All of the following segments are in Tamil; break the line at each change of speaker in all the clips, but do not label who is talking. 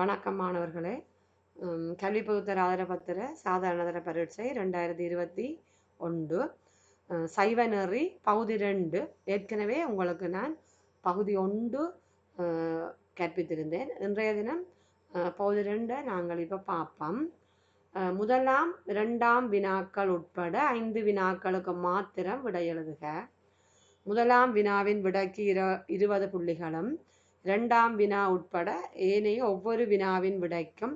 வணக்கம் மாணவர்களே. கல்வி பகுத்தர் ஆதரபத்திர சாதாரணதர பரீட்சை ரெண்டாயிரத்தி இருபத்தி ஒன்று. சைவ நெறி பகுதி ரெண்டு. ஏற்கனவே உங்களுக்கு நான் பகுதி ஒன்று அஹ், கற்பித்திருந்தேன். இன்றைய தினம் பகுதி ரெண்டை நாங்கள் இப்போ பார்ப்போம். அஹ், முதலாம் இரண்டாம் வினாக்கள் உட்பட ஐந்து வினாக்களுக்கு மாத்திரம் விடை எழுதுக. முதலாம் வினாவின் விடைக்கு இரு இருபது புள்ளிகளும் இரண்டாம் வினா உட்பட ஏனைய ஒவ்வொரு வினாவின் விடைக்கும்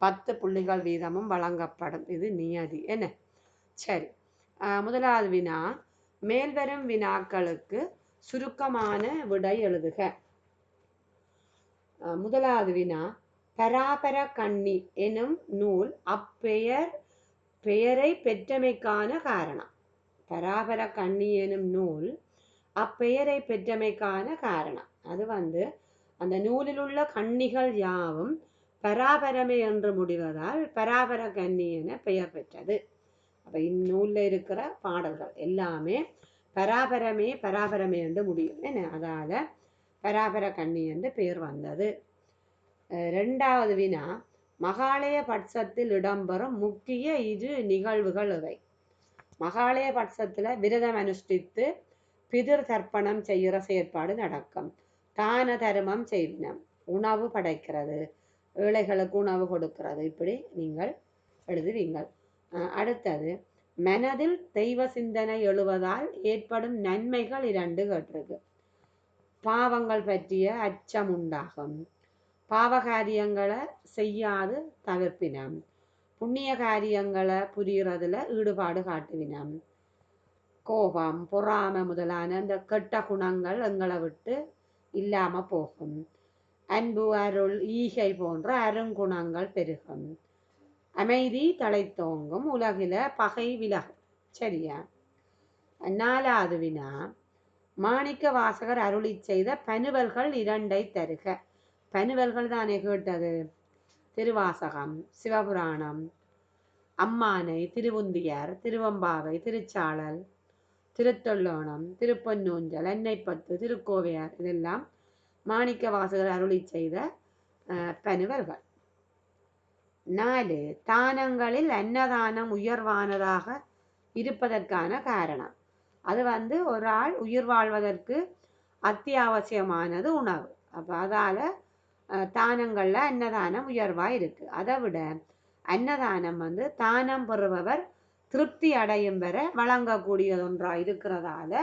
பத்து புள்ளிகள் வீதமும் வழங்கப்படும். இது நியதி. என்ன? சரி. முதலாவது வினா. மேல்வரும் வினாக்களுக்கு சுருக்கமான விடை எழுதுக. முதலாவது வினா. பராபர கண்ணி எனும் நூல் அப்பெயர் பெயரை பெற்றமைக்கான காரணம். பராபர கண்ணி எனும் நூல் அப்பெயரை பெற்றமைக்கான காரணம். அது வந்து அந்த நூலில் உள்ள கன்னிகள் யாவும் பராபரமே என்று முடிவதால் பராபர கன்னி என பெயர் பெற்றது. அப்போ இந்நூலில் இருக்கிற பாடல்கள் எல்லாமே பராபரமே பராபரமே என்று முடியும் என்ன அதால் பராபர கன்னி என்று பெயர் வந்தது. ரெண்டாவது வினா மகாலய பட்சத்தில் இடம்பெறும் முக்கிய இரு நிகழ்வுகள் இவை. மகாலய பட்சத்தில் விரதம் அனுஷ்டித்து பிதிர் தர்ப்பணம் செய்கிற செயற்பாடு நடக்கும். தான தர்மம் செய்வினம். உணவு படைக்கிறது. ஏழைகளுக்கு உணவு கொடுக்கிறது. இப்படி நீங்கள் எழுதுவீங்கள். அடுத்தது மனதில் தெய்வ சிந்தனை எழுவதால் ஏற்படும் நன்மைகள் இரண்டு கேட்டிருக்கு. பாவங்கள் பற்றிய அச்சம் உண்டாகும். பாவகாரியங்களை செய்யாது தவிர்ப்பினம். புண்ணிய காரியங்களை புரிகிறதுல ஈடுபாடு காட்டுவினம். கோபம் பொறாமை முதலான இந்த கெட்ட குணங்கள் எங்களை விட்டு இல்லாமல் போகும். அன்பு அருள் ஈகை போன்ற அருங்குணங்கள் பெருகும். அமைதி தலைத்தோங்கும் உலகில பகை விலகும். சரியா? நாலாவது வினா. மாணிக்க வாசகர் அருளி செய்த பனுவல்கள் இரண்டை தருக. பனுவல்கள் தானே கேட்டது? திருவாசகம் சிவபுராணம். அம்மானை திருவுந்தியார் திருவம்பாவை திருச்சாளல் திருத்தொள்ளோணம் திருப்பஞ்சூஞ்சல் எண்ணெய்ப்பத்து திருக்கோவையார் இதெல்லாம் மாணிக்க வாசகர் அருளி செய்த அஹ், நாலு தானங்களில் அன்னதானம் உயர்வானதாக இருப்பதற்கான காரணம். அது வந்து ஒரு ஆள் உயிர் வாழ்வதற்கு அத்தியாவசியமானது உணவு. அப்போ அதால் தானங்களில் அன்னதானம் உயர்வாக இருக்குது அதை விட அன்னதானம் வந்து தானம் பெறுபவர் திருப்தி அடையும் வரை வழங்கக்கூடியதொன்றா இருக்கிறதால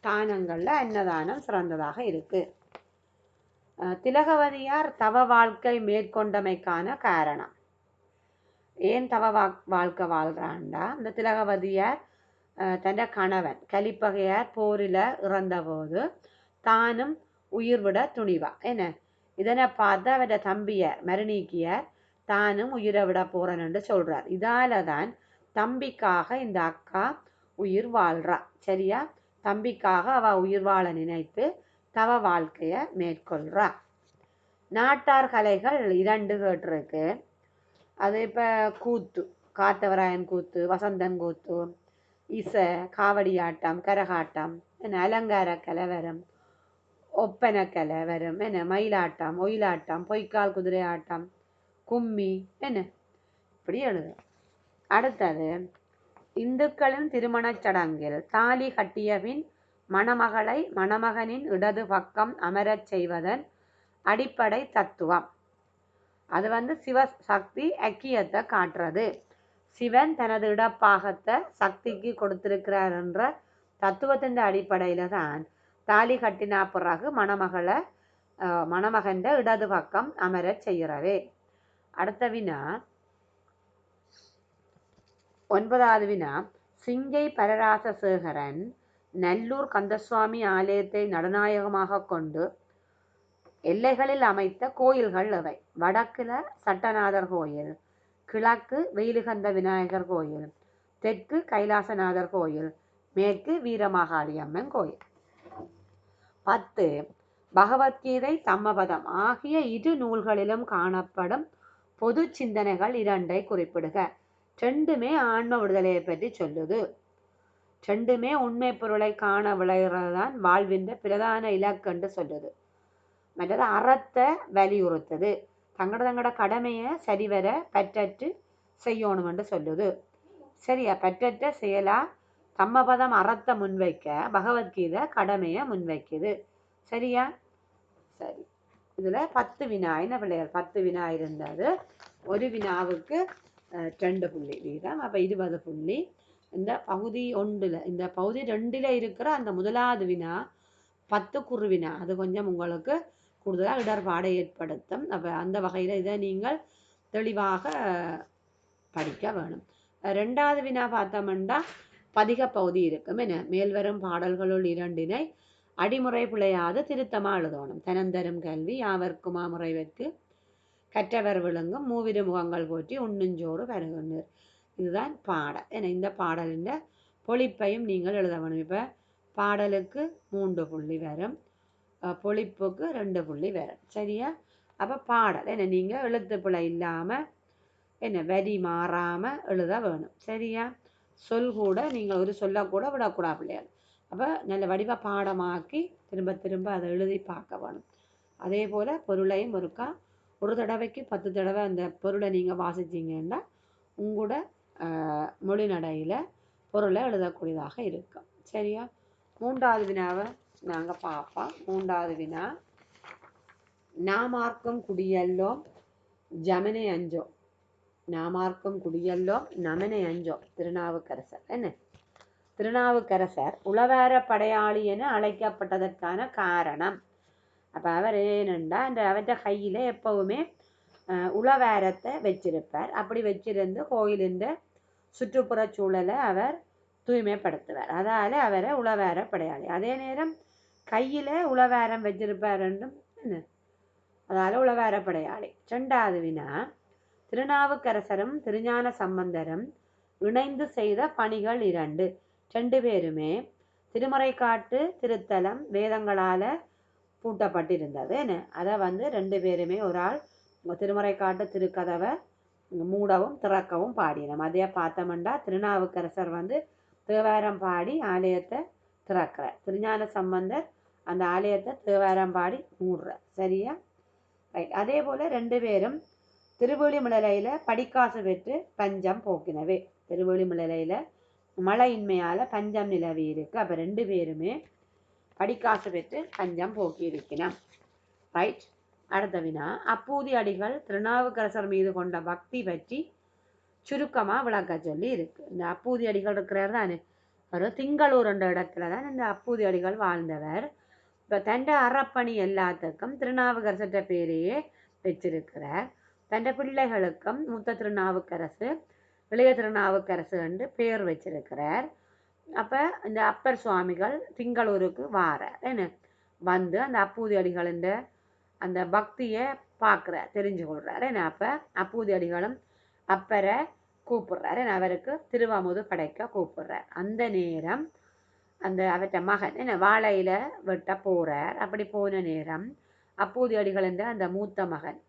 தானங்களில் அன்னதானம் சிறந்ததாக இருக்கு. திலகவதியார் தவ வாழ்க்கை மேற்கொண்டமைக்கான காரணம். ஏன் தவ வா- வாழ்க்கை வாழ்கிறான்டா இந்த திலகவதியார் தன் கணவன் கலிப்பகையார் போரில் இறந்தபோது தானும் உயிர் விட துணிவா. என்ன? இதனை பார்த்து அவட தம்பியார் மருநீக்கியார் தானும் உயிரை விட போறேன்னு சொல்றார். இதால தான் தம்பிக்காக இந்த அக்கா உயிர் வாழ்றா. சரியா? தம்பிக்காக அவ உயிர் வாழ நினைத்து தவ வாழ்க்கைய மேற்கொள்றா. நாட்டார் கலைகள் இரண்டு கேட்டிருக்கு. அது இப்போ கூத்து காத்தவராயன் கூத்து வசந்தன் கூத்து இசை காவடியாட்டம் கரகாட்டம் என்ன அலங்கார கலவரம் வரும் கலவரம் வரும் என்ன மயிலாட்டம் ஒயிலாட்டம் பொய்க்கால் குதிரை ஆட்டம் கும்மி என்ன இப்படி எழுது அடுத்தது இந்துக்களின் திருமணச் சடங்கில் தாலி கட்டியவின் மணமகளை மணமகனின் இடது பக்கம் அமரச் செய்வதன் அடிப்படை தத்துவம். அது வந்து சிவ சக்தி ஐக்கியத்தை காட்டுறது. சிவன் தனது இடப்பாகத்தை சக்திக்கு கொடுத்திருக்கிறார் என்ற தத்துவத்தின் அடிப்படையில் தான் தாலி கட்டினா பிறகு மணமகளை அஹ், மணமகன்ற இடது பக்கம் அமரச் செய்கிறது. அடுத்த வினா ஒன்பதாவது வினா சிங்கை பரராச சேகரன் நல்லூர் கந்தசுவாமி ஆலயத்தை நடுநாயகமாக கொண்டு எல்லைகளில் அமைத்த கோயில்கள் அவை வடக்கில் சட்டநாதர் கோயில் கிழக்கு வெயிலுகந்த விநாயகர் கோயில் தெற்கு கைலாசநாதர் கோயில் மேற்கு வீரமாகாளியம்மன் கோயில். பத்து பகவத்கீதை சம்மபதம் ஆகிய இரு நூல்களிலும் காணப்படும் பொது சிந்தனைகள் இரண்டை குறிப்பிடுக. ரெண்டுமே ஆன்ம விடுதலையை பற்றி சொல்லுது. ரெண்டுமே உண்மை பொருளை காண விளைகிறது தான் வாழ்வின் பிரதான இலக்கு என்று சொல்லுது. மற்றது அறத்தை வலியுறுத்துது. தங்கட தங்கட கடமையை சரிவர பற்றற்று செய்யணும்னு சொல்லுது. சரியா? பற்றற்ற செயலா தம்மபதம் அறத்தை முன்வைக்க பகவத்கீதை கடமையை முன்வைக்குது. சரியா? சரி. இதுல பத்து வினா என்ன பிள்ளைகள் பத்து வினா இருந்தது. ஒரு வினாவுக்கு ரெண்டு புள்ளி. வீதம். அப்போ இருபது புள்ளி. இந்த பகுதி ஒன்றில் இந்த பகுதி ரெண்டில் இருக்கிற அந்த முதலாவது வினா பத்து குருவினா அது கொஞ்சம் உங்களுக்கு கூடுதலாக இடர்பாடை ஏற்படுத்தும். அப்போ அந்த வகையில் இதை நீங்கள் தெளிவாக படிக்க வேணும். ரெண்டாவது வினா பார்த்தோம்னா பதிக பகுதி இருக்கும். என்ன? மேல்வரும் பாடல்களுள் இரண்டினை அடிமுறை பிழையாது திருத்தமாக எழுதணும் தனந்தரும் கல்வி யாவர்க்குமா முறைவர்க்கு கற்றவர் விளங்கும் மூவிரு முகங்கள் போற்றி உண்ணுஞ்சோறு பருகுநீர் இதுதான் பாடல். என இந்த பாடலின் பொழிப்பையும் நீங்கள் எழுத வேணும். இப்போ பாடலுக்கு மூன்று புள்ளி வரும். பொழிப்புக்கு ரெண்டு புள்ளி வரும். சரியா? அப்போ பாடல். என்ன நீங்கள் எழுத்து பிழை இல்லாமல் என்ன வரி மாறாமல் எழுத வேணும். சரியா? சொல் கூட நீங்கள் ஒரு சொல்லக்கூட விடக்கூடாது பிள்ளைகள். அப்போ நல்ல வடிவ பாடமாக்கி திரும்ப திரும்ப அதை எழுதி பார்க்க வேணும். அதே போல் பொருளையும் ஒருக்கா ஒரு தடவைக்கு பத்து தடவை அந்த பொருளை நீங்கள் வாசிச்சீங்கன்னா உங்களோட மொழி நடையில் பொருளை எழுதக்கூடியதாக இருக்கும். சரியா? மூன்றாவது வினாவை நாங்கள் பார்ப்போம். மூன்றாவது வினா நாமார்க்கும் குடியல்லோம் ஜமனை அஞ்சோ? நாமார்க்கும் குடியல்லோம் நமனை அஞ்சோ? திருநாவுக்கரசர். என்ன? திருநாவுக்கரசர் உளவார படையாளி என அழைக்கப்பட்டதற்கான காரணம். அப்போ அவர் ஏனென்றா அந்த அவற்ற கையில் எப்பவுமே உளவேரத்தை உளவாரத்தை வச்சிருப்பார். அப்படி வச்சிருந்து கோயிலின் சுற்றுப்புற சூழலை அவர் தூய்மைப்படுத்துவார். அதால் அவரை உளவார படையாளி. அதே நேரம் கையில் உளவாரம் வச்சிருப்பார் என்றும் என்ன? அதால் உளவார படையாளி. ரெண்டாவது வினா திருநாவுக்கரசரும் திருஞான சம்பந்தரும் இணைந்து செய்த பணிகள் இரண்டு. ரெண்டு பேருமே திருமறைக்காட்டு திருத்தலம் வேதங்களால் பூட்டப்பட்டிருந்ததுன்னு அதை வந்து ரெண்டு பேருமே ஒரு ஆள் திருமறைக்காட்டு திருக்கதவை மூடவும் திறக்கவும் பாடினோம் அதே பார்த்தோம்னா திருநாவுக்கரசர் வந்து தேவாரம் பாடி ஆலயத்தை திறக்கிறார். திருஞான சம்பந்தர் அந்த ஆலயத்தை தேவாரம் பாடி மூடுறார். சரியா? ரைட் அதே போல் ரெண்டு பேரும் திருவள்ளிமலையில் படிக்காசு பெற்று பஞ்சம் போக்கினவே. திருவள்ளிமலையில் மழையின்மையால் பஞ்சம் நிலவி இருக்கு. அப்போ ரெண்டு பேருமே படிக்காசு பெற்று பஞ்சம் போக்கி ரைட் அடுத்த வினா அப்பூதி அடிகள் திருநாவுக்கரசர் மீது கொண்ட பக்தி பற்றி சுருக்கமாக விளக்க சொல்லி இருக்கு. இந்த அப்பூதி அடிகள் இருக்கிறார் தானே? ஒரு திங்களூர் என்ற இடத்துல தான் இந்த அப்பூதி அடிகள் வாழ்ந்தவர். இப்போ தண்ட அறப்பணி எல்லாத்துக்கும் திருநாவுக்கரசற்ற பேரையே வச்சிருக்கிறார். தண்ட பிள்ளைகளுக்கும் மூத்த திருநாவுக்கரசு இளைய திருநாவுக்கரசு என்று பேர் வச்சிருக்கிறார். அப்போ இந்த அப்பர் சுவாமிகள் திங்களூருக்கு வாரார் என்ன வந்து அந்த அப்பூதி அடிகளின் அந்த பக்தியை பார்க்குறார் தெரிஞ்சு கொள்கிறார் என்ன அப்போ அப்பூதி அடிகளும் அப்பரை கூப்பிடுறார் என்ன அவருக்கு திருவாமுது படைக்க கூப்பிடுறார். அந்த நேரம் அந்த அவற்ற மகன் என்ன வாழையில வெட்ட போகிறார் அப்படி போன நேரம் அப்பூதி அடிகளின் அந்த மூத்த மகன்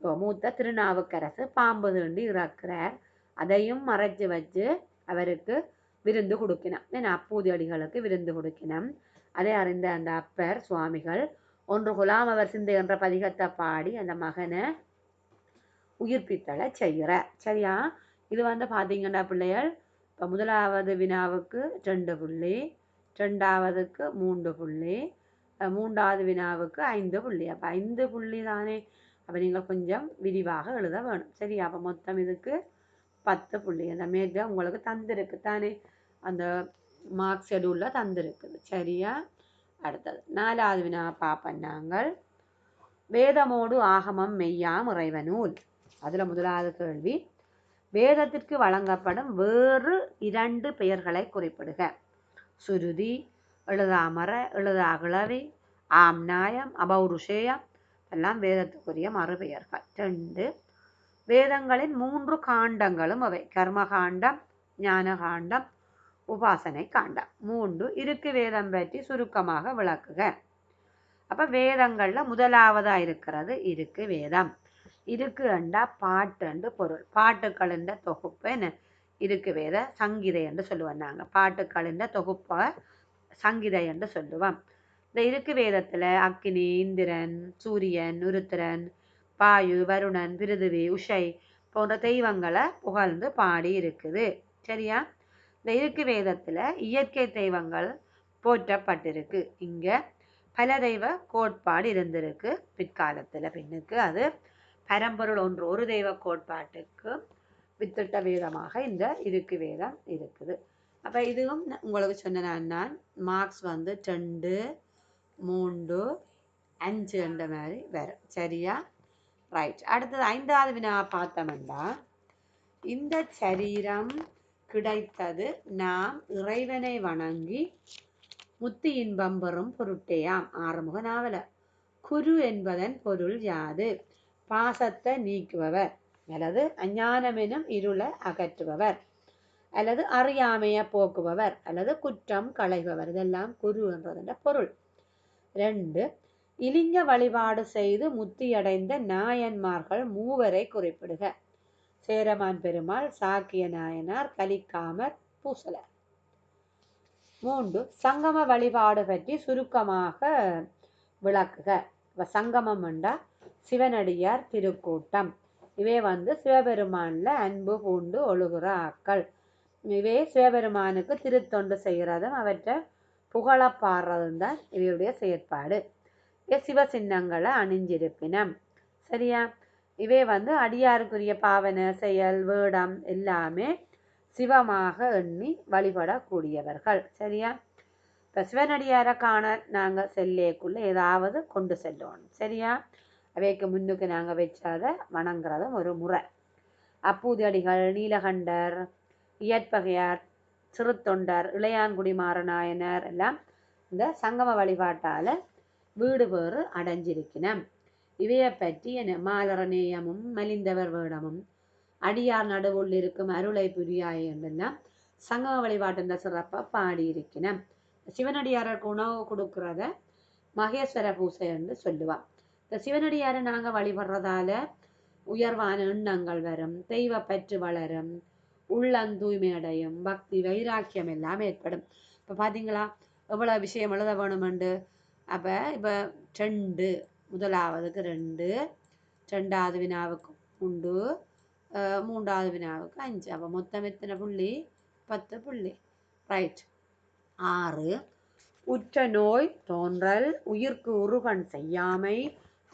ஓ, மூத்த திருநாவுக்கரசு பாம்பு தீண்டி இறக்குறார். அதையும் மறைச்சு வச்சு அவருக்கு விருந்து கொடுக்கணும் ஏன்னா அப்பூதி அடிகளுக்கு விருந்து கொடுக்கணும் அதை அறிந்த அந்த அப்பர் சுவாமிகள் ஒன்று குலாம் அவர் சிந்தை என்ற பதிகத்தை பாடி அந்த மகனை உயிர்ப்பித்தலை செய்கிற சரியா? இது வந்து பார்த்தீங்கன்னா பிள்ளைகள் இப்போ முதலாவது வினாவுக்கு ரெண்டு புள்ளி ரெண்டாவதுக்கு மூன்று புள்ளி மூன்றாவது வினாவுக்கு ஐந்து புள்ளி. அப்போ ஐந்து புள்ளி தானே? அப்போ நீங்கள் கொஞ்சம் விரிவாக எழுத வேணும். சரி அப்போ மொத்தம் இதுக்கு பத்து புள்ளி. அந்த மேற்க உங்களுக்கு தந்திருக்கு தானே? அந்த மார்க் ஷெடியூலில் தந்திருக்குது சரியா அடுத்தது நாலாவது வினா பார்ப்போம் நாங்கள் வேதமோடு ஆகமம் மெய்யாம் இறைவனூல் அதில் முதலாவது கேள்வி வேதத்திற்கு வழங்கப்படும் வேறு இரண்டு பெயர்களை குறிப்பிடுக சுருதி எழுதாமர எழுதாகிழவி ஆம்நாயம் அபௌருஷேயம் எல்லாம் வேதத்துக்குரிய மறுபெயர்கள் ரெண்டு வேதங்களின் மூன்று காண்டங்களும் அவை கர்மகாண்டம் ஞானகாண்டம் உபாசனை காண்டம் மூன்று இருக்கு வேதம் பற்றி சுருக்கமாக விளக்குக. அப்போ வேதங்களில் முதலாவதாக இருக்கிறது இருக்கு வேதம். இருக்கு என்றா பாட்டு என்று பொருள். பாட்டுக்களின் தொகுப்பு என்ன? இருக்கு வேத சங்கீதை என்று சொல்லுவோம் நாங்கள் பாட்டுக்களின் தொகுப்பை சங்கீதை என்று சொல்லுவோம். இந்த இருக்கு வேதத்தில் அக்கினி இந்திரன் சூரியன் உருத்திரன் பாயு வருணன் பிருதுவி உஷை போன்ற தெய்வங்களை புகழ்ந்து பாடி இருக்குது. சரியா? இந்த இருக்கு வேதத்தில் இயற்கை தெய்வங்கள் போற்றப்பட்டிருக்கு. இங்கே பல தெய்வ கோட்பாடு இருந்திருக்கு. பிற்காலத்தில் பின்னுக்கு அது பரம்பொருள் ஒன்று ஒரு தெய்வ கோட்பாட்டுக்கு வித்திட்ட வேதமாக இந்த இருக்கு வேதம் இருக்குது. அப்போ இதுவும் உங்களுக்கு சொன்னேன் நான் மார்க்ஸ் வந்து ரெண்டு மூன்று அஞ்சு அந்த மாதிரி வரும். சரியா? ரைட் அடுத்தது ஐந்தாவது வினா பார்த்தோம்னா இந்த சரீரம் கிடைத்தது. நாம் இறைவனை வணங்கி முத்து இன்பம் பெறும் பொருட்டேயாம். ஆறுமுக நாவல குரு என்பதன் பொருள் யாது? பாசத்தை நீக்குபவர். அல்லது அஞ்ஞானமெனும் இருளை அகற்றுபவர். அல்லது அறியாமையை போக்குபவர். அல்லது குற்றம் களைபவர். இதெல்லாம் குரு என்றதன் பொருள். ரெண்டு இலிங்க வழிபாடு செய்து முத்தியடைந்த நாயன்மார்கள் மூவரை குறிப்பிடுக. சேரமான் பெருமாள் சாக்கிய நாயனார் கலிக்காமர் பூசலர். மூன்று சங்கம வழிபாடு பற்றி சுருக்கமாக விளக்குக. சங்கமம் என்றால் சிவனடியார் திருக்கூட்டம். இவை வந்து சிவபெருமானில் அன்பு பூண்டு ஒழுகுற ஆக்கள் இவே சிவபெருமானுக்கு திருத்தொண்டு செய்கிறதும் அவற்றை புகழ பாடுறதும் தான் இவையுடைய செயற்பாடு. இவை சிவ சின்னங்களை அணிஞ்சிருப்பினம். சரியா? இவை வந்து அடியாருக்குரிய பாவனை செயல் வேடம் எல்லாமே சிவமாக எண்ணி வழிபடக்கூடியவர்கள். சரியா? இப்போ சிவனடியாரை காண நாங்கள் செல்லேக்குள்ளே ஏதாவது கொண்டு செல்லணும். சரியா? அவைக்கு முன்னுக்கு நாங்கள் வச்சாத வணங்குறதும் ஒரு முறை. அப்பூதியடிகள் நீலகண்டர் இயற்பகையார் சிறுத்தொண்டர் இளையான்குடி மாறநாயனர் எல்லாம் இந்த சங்கம வழிபாட்டால் வீடு பேறு அடைஞ்சிருக்கணும் இவையை பற்றி என்ன மாலரநேயமும் மலிந்தவர் வேடமும் அடியார் நடுவுள் இருக்கும் அருளை புரியாய் என்றெல்லாம் சங்கம வழிபாட்டின் சிறப்பாக பாடியிருக்கிறேன் சிவனடியாரருக்கு உணவு கொடுக்கறத மகேஸ்வர பூசை என்று சொல்லுவான் இந்த சிவனடியாரை நாங்கள் வழிபடுறதால உயர்வான எண்ணங்கள் வரும் தெய்வ பற்று வளரும் உள்ளம் தூய்மை அடையும் பக்தி வைராக்கியம் எல்லாம் ஏற்படும். இப்போ பார்த்தீங்களா எவ்வளோ விஷயம் எழுத வேணுமெண்டு அப்போ இப்போ ரெண்டு முதலாவதுக்கு ரெண்டு ரெண்டாவது வினாவுக்கு உண்டு. மூன்றாவது வினாவுக்கு அஞ்சு. அப்போ மொத்தம் எத்தனை புள்ளி? பத்து புள்ளி. ரைட் ஆறு. உற்ற நோய் தோன்றல் உயிர்க்கு உருகன் செய்யாமை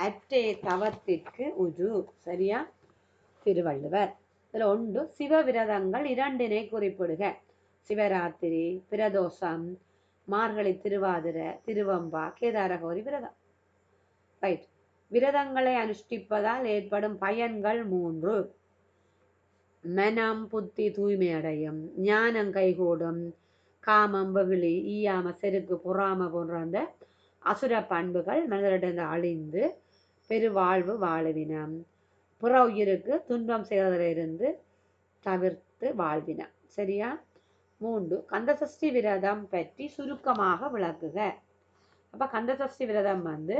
அற்றே தவத்திற்கு உரு. சரியா? திருவள்ளுவர். இதில் ஒன்று சிவவிரதங்கள் இரண்டினை குறிப்பிடுக. சிவராத்திரி பிரதோஷம் மார்கழி திருவாதிரை திருவம்பா கேதாரகோரி விரதம். ரைட் விரதங்களை அனுஷ்டிப்பதால் ஏற்படும் பயன்கள் மூன்று. மனம் புத்தி தூய்மையடையும் ஞானம் கைகூடும். காமம் வெகுளி ஈயாம செருக்கு பொறாம போன்ற அந்த அசுர பண்புகள் மனிதரிடம் அழிந்து பெருவாழ்வு வாழுவினம் புற உயிருக்கு துன்பம் செய்வதிலிருந்து தவிர்த்து வாழ்வினம் சரியா? மூன்று. கந்தசஷ்டி விரதம் பற்றி சுருக்கமாக விளக்குக. அப்ப கந்தசஷ்டி விரதம் வந்து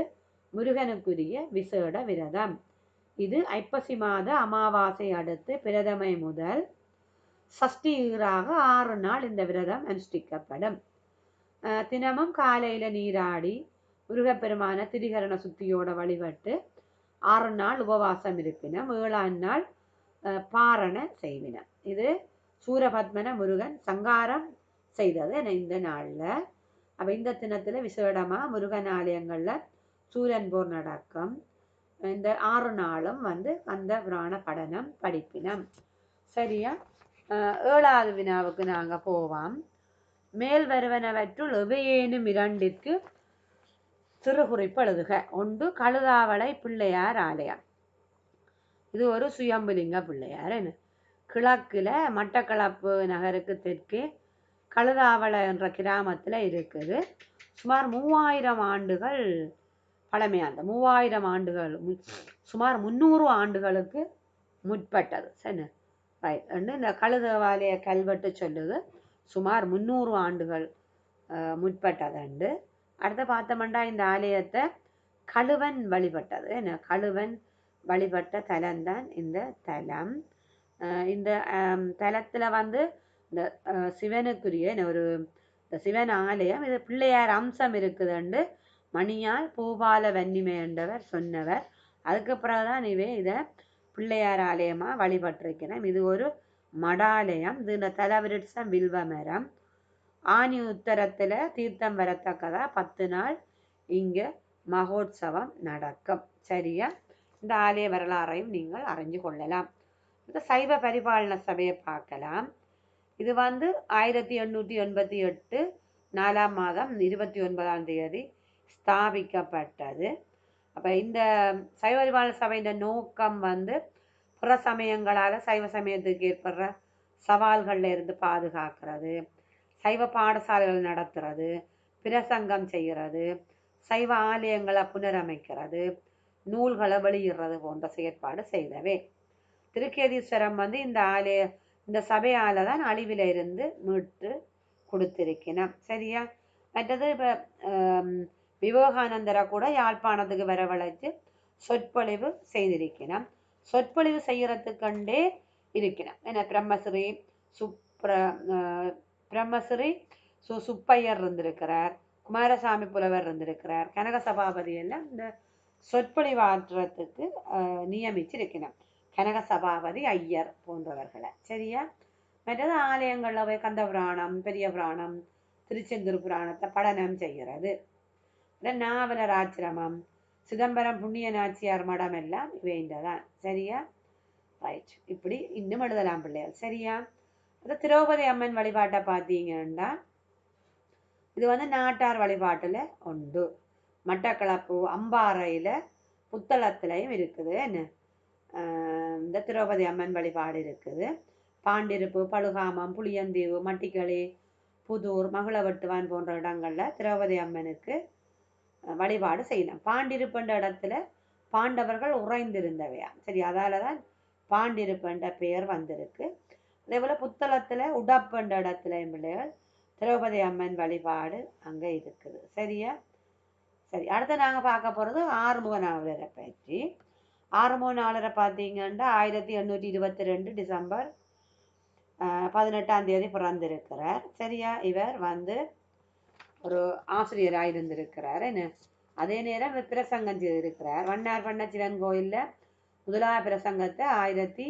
முருகனுக்குரிய விசேட விரதம். இது ஐப்பசி மாத அமாவாசை அடுத்து பிரதமை முதல் சஷ்டி ஈறாக ஆறு நாள் இந்த விரதம் அனுஷ்டிக்கப்படும். தினமும் காலையில் நீராடி முருகப்பெருமான திரிகரண சுத்தியோட வழிபட்டு ஆறு நாள் உபவாசம் இருப்பினம் ஏழாம் நாள் பாரண செய்வினம். இது சூரபத்மன முருகன் சங்காரம் செய்தது இந்த நாளில். அப்போ இந்த தினத்தில் விசேடமாக முருகன் ஆலயங்களில் சூரன் போர் இந்த ஆறு நாளும் வந்து அந்த புராண படனம் படிப்பினம். சரியா? ஏழாவது வினாவுக்கு நாங்கள் போவோம். மேல் வருவனவற்றுள் எவையேனும் இரண்டிற்கு சிறுகுறிப்பு எழுதுக. ஒன்று கழுதாவளை பிள்ளையார் ஆலயம். இது ஒரு சுயம்புலிங்க பிள்ளையார் என்ன? கிழக்கில் மட்டக்களப்பு நகருக்கு தெற்கே கழுதாவளை என்ற கிராமத்தில் இருக்குது. சுமார் மூவாயிரம் ஆண்டுகள் பழமையானது மூவாயிரம் ஆண்டுகள் சுமார் முந்நூறு ஆண்டுகளுக்கு முற்பட்டது. சரி ரைட் இந்த கழுதவாலய கல்வெட்டு சொல்லுது. சுமார் முந்நூறு ஆண்டுகள் முற்பட்டதுண்டு அடுத்து பார்த்தோம்னா இந்த ஆலயத்தை கழுவன் வழிபட்டது. என்ன? கழுவன் வழிபட்ட தலம்தான் இந்த தலம். இந்த தலத்தில் வந்து இந்த சிவனுக்குரிய என்ன ஒரு இந்த சிவன் ஆலயம். இது பிள்ளையார் அம்சம் இருக்குதுண்டு. மணியால் பூபால வன்னிமை என்றவர் சொன்னவர். அதுக்கு பிறகுதான் இவே இதை பிள்ளையார் ஆலயமாக வழிபட்டிருக்கிறேன். இது ஒரு மடாலயம். இதுல தலவிருட்சம் வில்வ மரம். ஆனி உத்தரத்தில் தீர்த்தம் வரத்தக்கதா? பத்து நாள் இங்கே மகோத்சவம் நடக்கும். சரியா? இந்த ஆலய வரலாறையும் நீங்கள் அறிஞ்சு கொள்ளலாம். இந்த சைவ பரிபாலன சபையை பார்க்கலாம். இது வந்து ஆயிரத்தி எண்ணூற்றி எண்பத்தி எட்டு நாலாம் மாதம் இருபத்தி ஒன்பதாம் தேதி ஸ்தாபிக்கப்பட்டது. அப்போ இந்த சைவ பரிபாலன சபையின் நோக்கம் வந்து புற சமயங்களால் சைவ சமயத்துக்கு ஏற்படுற சவால்களில் இருந்து பாதுகாக்கிறது. சைவ பாடசாலைகள் நடத்துறது பிரசங்கம் செய்கிறது சைவ ஆலயங்களை புனரமைக்கிறது நூல்களை வெளியிடுறது போன்ற செயற்பாடு செய்தவே. திருக்கேதீஸ்வரம் வந்து இந்த ஆலய இந்த சபையால் தான் அழிவில் இருந்து மீட்டு கொடுத்திருக்கணும் சரியா? மற்றது இப்போ விவேகானந்தரை கூட யாழ்ப்பாணத்துக்கு வரவழைச்சு சொற்பொழிவு செய்திருக்கணும் சொற்பொழிவு செய்கிறதுக்கண்டே இருக்கணும் என்ன பிரம்மஸ்ரீ சுப்ர பிரம்மஸ்ரீ சு சுப்பையர் இருந்திருக்கிறார் குமாரசாமி புலவர் இருந்திருக்கிறார் கனக சபாபதி எல்லாம் இந்த சொற்பொழிவாற்றுறதுக்கு அஹ், நியமிச்சிருக்கணும் கனக சபாபதி ஐயர் போன்றவர்களை. சரியா? மற்றது ஆலயங்களில் போய் கந்த புராணம் பெரிய புராணம் திருச்செந்தூர் புராணத்தை படனம் செய்கிறது இந்த நாவலர் ஆச்சிரமம் சிதம்பரம் புண்ணிய நாச்சியார் மடம் எல்லாம் வேண்டதான். சரியா? ரைட் இப்படி இன்னும் எழுதலாம் பிள்ளைகள். சரியா? அது திரௌபதி அம்மன் வழிபாட்டை பார்த்தீங்கன்னா இது வந்து நாட்டார் வழிபாட்டில் உண்டு. மட்டக்களப்பு அம்பாறையில் புத்தளத்துலையும் இருக்குது. என்ன? இந்த திரௌபதி அம்மன் வழிபாடு இருக்குது. பாண்டிருப்பு பழுகாமம் புளியந்தீவு மட்டிக்களி புதூர் மகளவட்டுவான் போன்ற இடங்களில் திரௌபதி அம்மனுக்கு வழிபாடு செய்யலாம் பாண்டிருப்புன்ற இடத்துல பாண்டவர்கள் உறைந்திருந்தவையா சரி அதால தான் பாண்டிருப்புன்ற பெயர் வந்திருக்கு. அதே போல் புத்தளத்தில் உடப்புன்ற இடத்துல பிள்ளைகள் திரௌபதி அம்மன் வழிபாடு அங்கே இருக்குது. சரியா? சரி அடுத்து நாங்கள் பார்க்க போகிறது ஆறுமுக நாவலரை பற்றி. ஆறுமுக நாவலரை பார்த்தீங்கன்னா ஆயிரத்தி எண்ணூற்றி இருபத்தி ரெண்டு டிசம்பர் பதினெட்டாம் தேதி பிறந்திருக்கிறார். சரியா? இவர் வந்து ஒரு ஆசிரியராக இருந்திருக்கிறார் என்ன? அதே நேரம் பிரசங்கம் செய்திருக்கிறார். வண்ணார் பண்ண சிவன் கோயில்ல பிரசங்கத்தை ஆயிரத்தி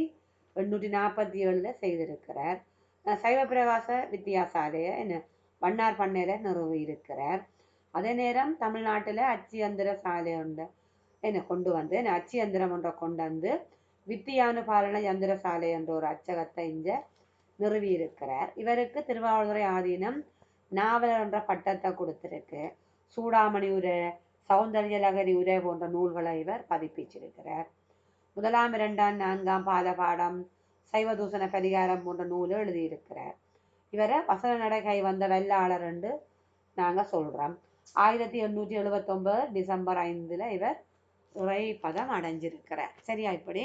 எண்ணூற்றி நாற்பத்தி ஏழில் செய்திருக்கிறார் சைவ பிரகாச வித்தியாசாலய என்ன? வண்ணார் பண்ணையில் நிறுவி இருக்கிறார் அதே நேரம் தமிழ்நாட்டில் அச்சியந்திர சாலை உண்டு என்ன கொண்டு வந்து என்ன அச்சியந்திரம் ஒன்றை கொண்டு வந்து வித்தியானுபாலன யந்திர சாலை என்ற ஒரு அச்சகத்தை இங்கே நிறுவி இருக்கிறார் இவருக்கு திருவாவூரை ஆதீனம் நாவலர் என்ற பட்டத்தை கொடுத்துருக்கு. சூடாமணி உரை சௌந்தர்யலகரி உரை போன்ற நூல்களை இவர் பதிப்பிச்சிருக்கிறார். முதலாம் இரண்டாம் நான்காம் பாதபாடம் சைவதூசண பரிகாரம் போன்ற நூல் எழுதியிருக்கிறார். இவரை வசன நடை வந்த வெள்ளாளர் என்று நாங்கள் சொல்கிறோம் ஆயிரத்தி எண்ணூற்றி எழுபத்தொம்பது டிசம்பர் ஐந்தில் இவர் உரை பதம் அடைஞ்சிருக்கிறார். சரியா இப்படி?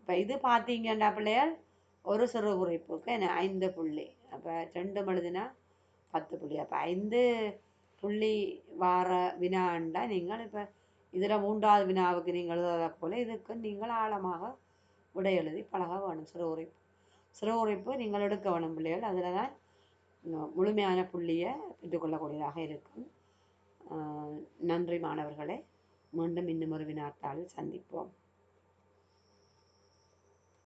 இப்போ இது பார்த்தீங்கன்னா பிள்ளைகள் ஒரு சிறு குறிப்புக்கு என்ன? ஐந்து புள்ளி. அப்போ ரெண்டு எழுதுனா பத்து புள்ளி அப்போ ஐந்து புள்ளி வார வினாண்டா நீங்கள் இப்போ இதில் மூன்றாவது வினாவுக்கு நீங்கள் எழுதுவதை போல இதுக்கு நீங்கள் ஆழமாக விடை எழுதி பழக வேணும் சிறு உரைப்பு சிறு உரைப்பு நீங்கள் எடுக்க வேணும் பிள்ளைகள் அதில் தான் முழுமையான புள்ளியை பெற்றுக்கொள்ளக்கூடியதாக இருக்கும் நன்றி மாணவர்களே மீண்டும் இன்னும் ஒரு வினாத்தாளில் சந்திப்போம்